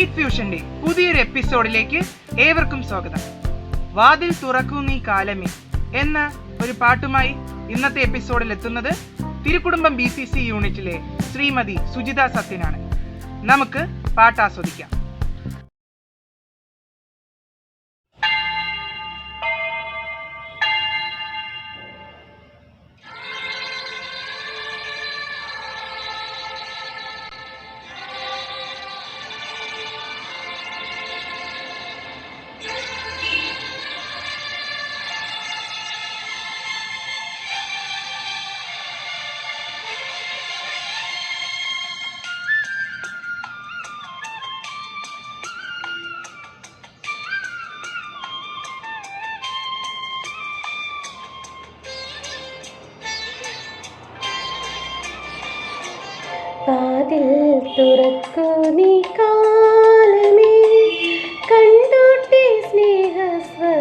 Faith ഫ്യൂഷന്റെ പുതിയൊരു എപ്പിസോഡിലേക്ക് ഏവർക്കും സ്വാഗതം. വാതിൽ തുറക്കൂ നീ കാലമേ എന്ന ഒരു പാട്ടുമായി ഇന്നത്തെ എപ്പിസോഡിൽ എത്തുന്നത് തിരുക്കുടുംബം ബി സി സി യൂണിറ്റിലെ ശ്രീമതി സുജിത സത്യനാണ്. നമുക്ക് പാട്ട് വാതിൽ തുറക്കൂ നീ കാലമേ. കണ്ടോട്ടെ സ്നേഹസ്വരൂപനെ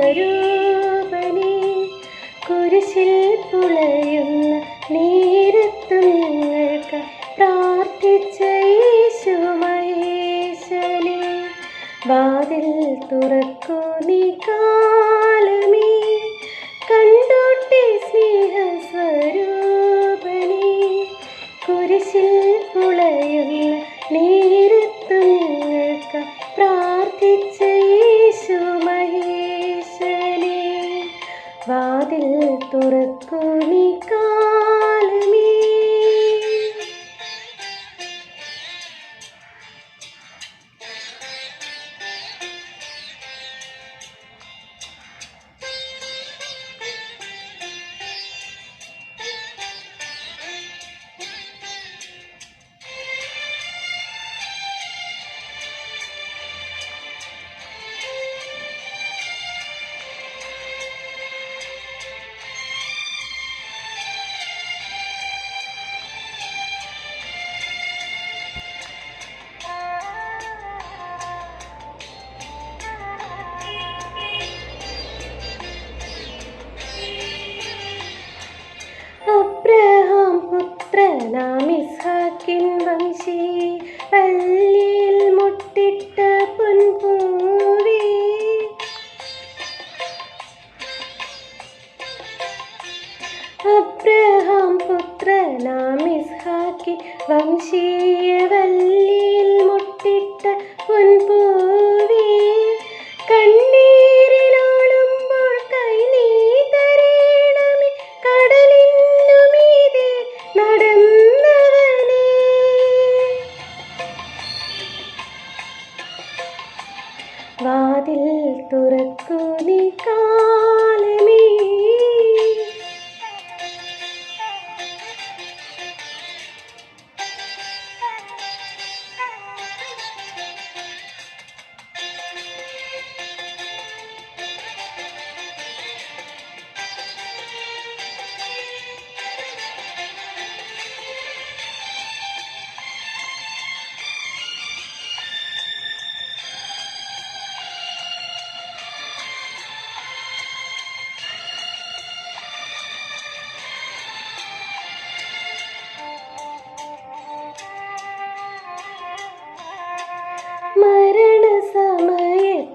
കുരിശിൽ പുളയുന്ന നേരത്തു നിങ്ങൾക്ക് പ്രാർത്ഥിച്ച യേശു മഹേശനെ വാതിൽ തുറക്കൂ തുറക്കൂ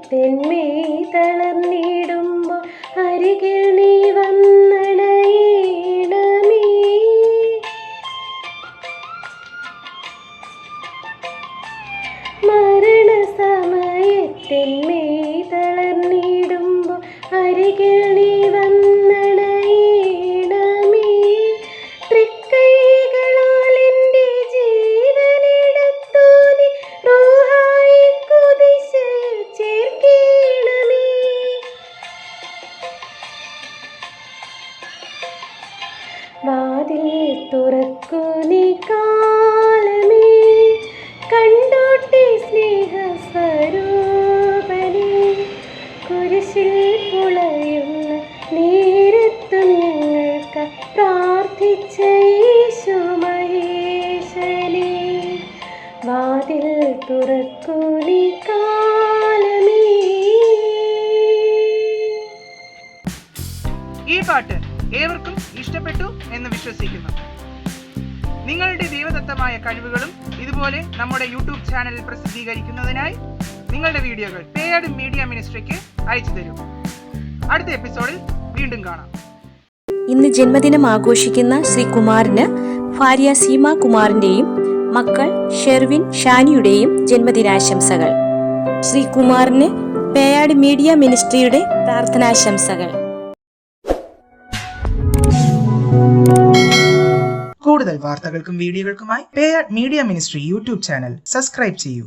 മരണസമയത്തിന്മേ തളർന്നിടുമ്പോൾ അരികിൽ നീ വന്നണയേണമേ. മരണസമയത്തിന്മേ തളർന്നിടുമ്പോൾ അരികിൽ നീ വന്നണയേണമേ വാതിൽ തുറക്കൂ നീ കാലമേ. ഈ പാട്ട് ഏവർക്കും ഇഷ്ടപ്പെട്ടു എന്ന് വിശ്വസിക്കുന്നു. നിങ്ങളുടെ ദൈവദത്തമായ കഴിവുകളും ഇതുപോലെ നമ്മുടെ യൂട്യൂബ് ചാനലിൽ പ്രസിദ്ധീകരിക്കുന്നതിനായി നിങ്ങളുടെ വീഡിയോകൾ പേഡ് മീഡിയ മിനിസ്ട്രിക്ക് അയച്ചു തരൂ. അടുത്ത എപ്പിസോഡിൽ വീണ്ടും കാണാം. ഇന്ന് ജന്മദിനം ആഘോഷിക്കുന്ന ശ്രീ കുമാറിന് ഭാര്യ സീമ കുമാറിന്റെയും മക്കൾ ഷെർവിൻ ഷാനിയുടെയും ജന്മദിനാശംസകൾ. ശ്രീ കുമാറിന് പേയാട് മീഡിയ മിനിസ്ട്രിയുടെ പ്രാർത്ഥനാശംസകൾ. കൂടുതൽ വാർത്തകൾക്കും വീഡിയോകൾക്കുമായി പേയാഡ് media ministry YouTube channel subscribe ചെയ്യൂ.